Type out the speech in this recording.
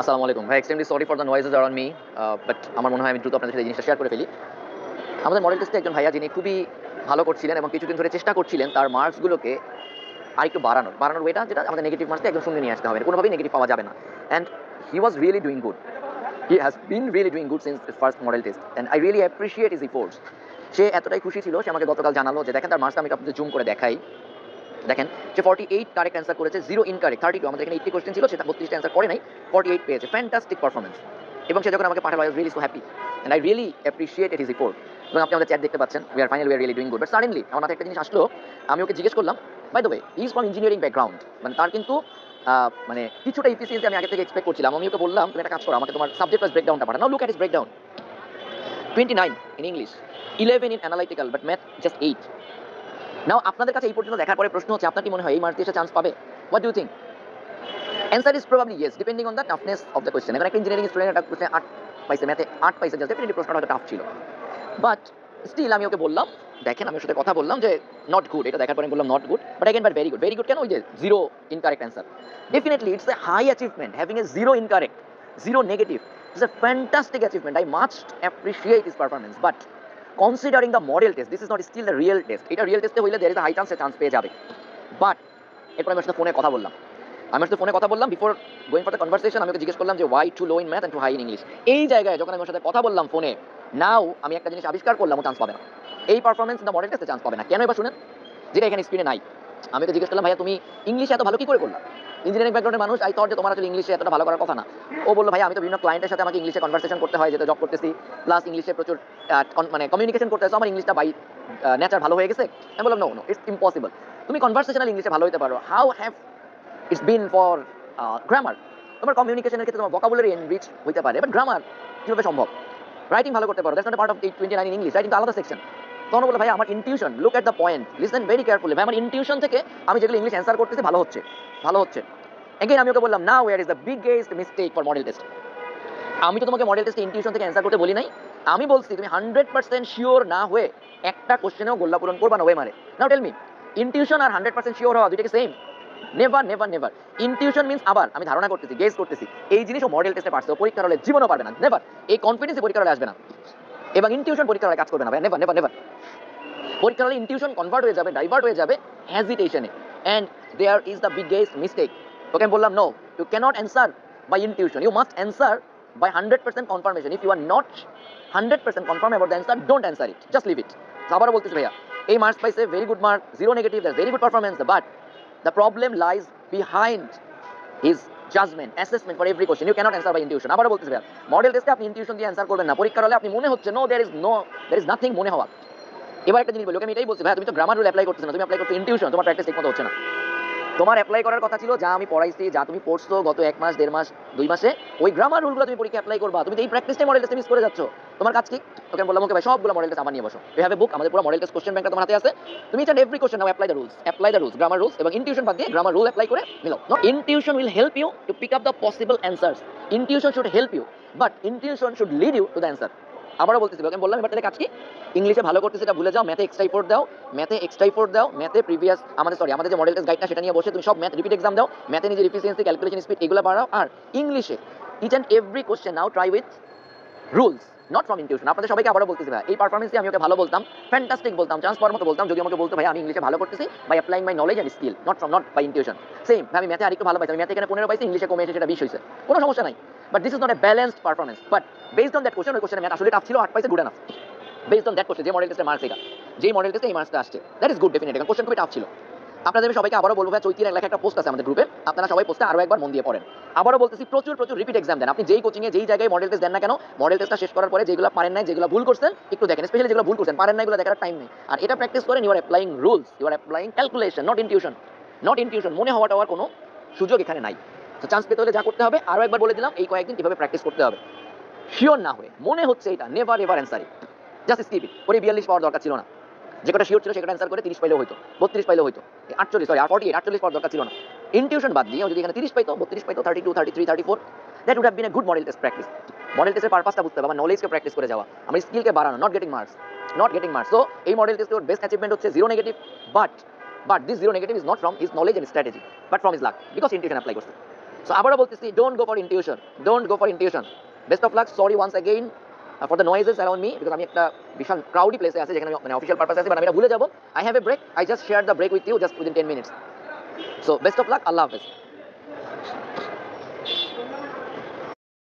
আসসালামু আলাইকুম। ভাই extremely sorry for the noises around me but আমার মনে হয় আমি দ্রুত আপনাদের সাথে জিনিসটা শেয়ার করে ফেলি। আমাদের মডেল টেস্টে একজন ভাইয়া যিনি খুবই ভালো করছিলেন এবং কিছুদিন ধরে চেষ্টা করছিলেন তার মার্কসগুলোকে আর একটু বাড়ানোর। বাড়ানোর ওয়েটা যেটা আমাদের নেগেটিভ মার্কসকে একদম শূন্য নিয়ে আসতে হবে। কোনোভাবেই নেগেটিভ পাওয়া যাবে না। And he was really doing good he has been really doing good since first model test and I really appreciate his efforts সে এতটাই খুশি ছিল, সে আমাকে গতকাল জানালো যে, দেখেন, তার মার্কসটা আমি আপনাদের জুম করে দেখাই। দেখেন সে ফর্টি এইট কারেক্ট অ্যান্সার করেছে জিরো ইনকারেক্ট থার্টি টু আমাদের এখানে এইটটি কোয়েশ্চেন ছিল, সেটা বত্রিশটা অ্যান্সার করে নাই ফর্টি এইট পেয়েছে ফ্যান্টাস্টিক পারফরমেন্স এবং সে যখন আমাকে পাঠালো I really so happy and I really appreciate it is effort এবং আপনি আমাদের চ্যাট দেখতে পাচ্ছেন we are final we are really doing good but suddenly আমার মাথায় একটা জিনিস আসলো, আমি ওকে জিজ্ঞেস করলাম by the way is from engineering background মানে তার কিন্তু মানে কিছুটা ইফিসিয়েন্সি আমি আগে থেকে এক্সপেক্ট করছিলাম, আমি ওকে বললাম, তুমি একটা কাজ করো, আমাকে তোমার সাবজেক্ট ওয়াইজ ব্রেকডাউনটা পাঠাও। Now look at his breakdown twenty nine in English eleven in analytical but math just eight now আপনাদের কাছে এই পর্যন্ত দেখার পরে প্রশ্ন হচ্ছে, আপনার কি মনে হয় এই মার্ক দিয়ে চান্স পাবে? What do think answer is probably yes depending on the toughness of the question এখন একটা ইঞ্জিনিয়ারিং স্টুডেন্ট একটা কোয়েশ্চেন আট পাইছে ম্যাথে আট পাইছে জাস্ট ডেফিনেটলি প্রশ্নটা টাফ ছিল। বাট স্টিল আমি ওকে বললাম, দেখেন আমি সাথে কথা বললাম যে নট গুড এটা দেখার পরে বললাম not good but again but very good very good কেন? ওই যে zero incorrect answer definitely it's a high achievement having a zero incorrect zero negative it's a fantastic achievement I must appreciate his performance but considering the model test this is not still the real test এটা real টেস্টে হইলে there is high চান্সে chance পেয়ে যাবে। But এরপর আমি সাথে ফোনে কথা বললাম। আমি সাথে ফোনে কথা বললাম before going for the conversation আমি জিজ্ঞেস করলাম যে why too low in math and too high in English এই জায়গায় যখন আমি ওর সাথে কথা বললাম ফোনে নাও আমি একটা জিনিস আবিষ্কার করলাম, ও চান্স পাবে না। এই পারফরমেন্স দ্য মডেল টেস্টে চান্স পাবে না। কেন এবার শুনেন? যেটা এখানে স্ক্রিনে নাই। আমি ওকে জিজ্ঞেস করলাম, ভাইয়া, তুমি ইংলিশে এত ভালো কি করে করলা? ইঞ্জিনিয়ারিং ব্যাকগ্রাউন্ডের মানুষ আই থট যে তোমার আসলে ইংলিশে এতটা ভালো করার কথা না। ও বলল, ভাই, আমি তো বিভিন্ন ক্লায়েন্টের সাথে আমাকে ইংলিশে কনভারসেশন করতে হয় যেটা জব করতেছি। প্লাস ইংলিশে প্রচুর মানে কমিউনিকেশন করতে আমার ইংলিশটা বাই নেচার ভালো হয়ে গেছে। আমি বললাম নো নো ইটস ইম্পসিবল তুমি কনভারসেশনাল ইংলিশে ভালো হতে পারো। How have it's been for grammar তোমার কমিউনিকেশনের ক্ষেত্রে তোমার ভোকাবুলারি এনরিচ হতে পারে বাট গ্রামার কীভাবে সম্ভব? রাইটিং ভালো করতে পারো। That's not part of twenty nine English writing তো আলাদা সেকশন তখন বলে, ভাই, আমার intuition look at the point listen very carefully ভাই, আমার ইনটিউশন থেকে আমি যেগুলো ইংলিশ অ্যান্সার করতেছি, ভালো হচ্ছে ভালো হচ্ছে। এগেইন আমি ওকে বললাম না where is the biggest mistake for model test আমি তো তোমাকে মডেল টেস্টে ইনটিউশন থেকে অ্যান্সার করতে বলি নাই, আমি বলছি, তুমি হান্ড্রেড পার্সেন্ট শিওর না হয়ে একটা কোশ্চেনেও গোল্লা পূরণ করবা না, ওয়ে মারে। নাও টেল মি ইনটিউশন আর হান্ড্রেড পার্সেন্ট শিওর হওয়া দুইটাকে same never never never intuition means আবার, আমি ধারণা করতেছি গেস করতেছি, এই জিনিসও মডেল টেস্টে পারছে, ও পরীক্ষার হলে জীবনও পারবে না নেভার এই কনফিডেন্স পরীক্ষার হলে আসবে না। এবং ইনটিউশন পরীক্ষার কাজ করবে না ভাই নেভার নেভার নেভার পরীক্ষার ইনটিউশন কনভার্ট হয়ে যাবে ডাইভার্ট হয়ে যাবে হ্যাজিটেশনে and there is the biggest mistake ওকে আমি বললাম no you cannot answer by intuition you must answer by hundred percent confirmation if you are not hundred percent confirm the answer don't answer it just leave it আবারও বলতেছি, ভাইয়া। এই marks পাইছে very good mark zero negative that very good performance but the problem lies behind his judgement assessment for every question you cannot answer by intuition আবারও বলতেছি ভাই model টেস্টে আপনি ইনটিউশন দিয়ে অ্যান্সার করবেন না। পরীক্ষার হলে আপনি মনে হচ্ছে no there is no there is nothing মনে হওয়া। এবার একটা জিনিস বলি আমি এটাই বলছি, ভাই, তুমি তো গ্রামার রুল অ্যাপ্লাই করতেছ না, তুমি অ্যাপ্লাই করছ ইনটিউশন তোমার প্র্যাকটিস ঠিক মতো হচ্ছে না। তোমার অ্যাপ্লাই করার কথা ছিল, যা আমি পড়াইছি, যা তুমি পড়ছো গত এক মাস, দেড় মাস, দুই মাসে, ওই গ্রামার রুলগুলো তুমি পরীক্ষা অ্যাপ্লাই করবা। তুমি এই প্র্যাকটিসটাই মডেল টেস্টে মিস করে যাচ্ছ, তোমার কাজ কি? ওকে বললাম, ওকে ভাই, সবগুলো মডেল টেস্ট আমার নিয়ে বসো। ইউ হ্যাভ এ বুক আমাদের পুরো মডেল টেস্ট কোশ্চেন ব্যাংকটা তোমার হাতে আছে। তুমি চান every question now apply the rules apply the rules grammar rules এবং ইনটিউশন বাদ দিয়ে গ্রামার রুল অ্যাপ্লাই করে মিলো not intuition will help you to pick up the possible answers intuition should help you but intuition should lead you to the answer আবারও বলতেছি আমি বললাম, এবার তাহলে কাজ কি? ইংলিশে ভালো করতে সেটা ভুলে যাও ম্যাথে এক্সট্রা ফোর দাও ম্যাথে এক্সট্রা ফোর দাও ম্যাথে প্রিভিয়াস আমাদের সরি আমাদের যে মডেল টেস্ট গাইডটা সেটা নিয়ে বসে তুমি সব ম্যাথ রিপিট এক্সাম দাও ম্যাথে নিজের এফিসিয়েন্সি ক্যালকুলেশন স্পিড এগুলো বাড়াও, আর ইংলিশে each and every question now try with rules not from intuition আপনাদের সবাইকে আবারও বলতেছি ভাই এই পারফরমেন্সে আমি ওকে ভালো বলতাম ফ্যান্টাস্টিক বলতাম চান্স পাওয়ার মতো বলতাম যদি আমাকে বলতো ভাই আমি ইংলিশে ভালো করতেছি by applying my knowledge and skill not from not by intuition same আমি ম্যাথে আরেকটু ভালো পাইছি, আমি ম্যাথে এখানে পনেরো পাইছি ইংলিশে কমে এসে সেটা বিশ হয়েছে। কোনো সমস্যা নাই। But this is not a balanced performance but based on that question ওই কোশ্চেনে ম্যাথ আসলে টাফ ছিল আট পাইছে good enough based on that question যে মডেল টেস্টের মার্কস এটা যেই মডেল টেস্টে এই মার্কসটা আসছে দ্যাট ইজ গুড ডেফিনেট কারণ কোশ্চেন খুবই টাফ ছিল। আপনাদের আমি সবাইকে আবারও বলব ভাই চৈতির লেখা একটা পোস্ট আছে আমাদের গ্রুপে আপনারা সবাই পোস্টে আরও একবার মন দিয়ে পড়েন। আবারও বলতেছি, প্রচুর প্রচুর রিপিট এক্সাম দেন। আপনি যেই কোচিংয়ে যেই জায়গায় মডেল টেস্ট দেন না কেন মডেল টেস্টটা শেষ করার পরে যেগুলো পারেন নাই, যেগুলো ভুল করছেন, একটু দেখেন। স্পেশালি যেগুলো ভুল করছেন, পারেন না এগুলো দেখার টাইম নেই। আর এটা প্র্যাকটিস করেন you are applying rules you are applying calculation not intuition not intuition মনে হওয়াটা হওয়ার কোনো সুযোগ এখানে নাই। তো চান্স পেতে হলে যা করতে হবে আরও একবার বলে দিলাম, এই কয়েকদিন কীভাবে প্র্যাকটিস করতে হবে। শিওর না হয়ে, মনে হচ্ছে এটা never ever answer just skip it ওরে বিয়াল্লিশ পাওয়ার দরকার ছিল না। যে কটা শিওর ছিল সেটা অ্যান্সার করে তিরিশ পাইলেও হতো বত্রিশ পাইলেও হতো আটচল্লিশ সরি ফর্টি এইট আটচল্লিশ পাওয়ার দরকার ছিল না। ইনটিউশন বাদ দিয়ে যদি এখানে তিরিশ পাইতো, বত্রিশ পাইতো thirty two thirty three thirty four that would have been a good model test practice model টেস্টের পারপাসটা বুঝতে হবে, আমার নলেজকে প্র্যাকটিস করে যাওয়া। আমার স্কিলকে বাড়ানো not getting marks not getting marks তো এই মডেল টেস্টে ওর বেস্ট অ্যাচিভমেন্ট হচ্ছে zero negative but but this zero negative is not from his knowledge and strategy but from his luck because intuition apply করছে। সো আবারও বলতেছি don't go for intuition don't go for intuition best of luck sorry once again for the noises around me because আমি একটা বিশাল ক্রাউডি প্লেসে আছে যেখানে মানে official purpose আছে বাট আমি ভুলে যাব। I have a break I just share the break with you just within ten minutes so best of luck আল্লাহ হাফেজ.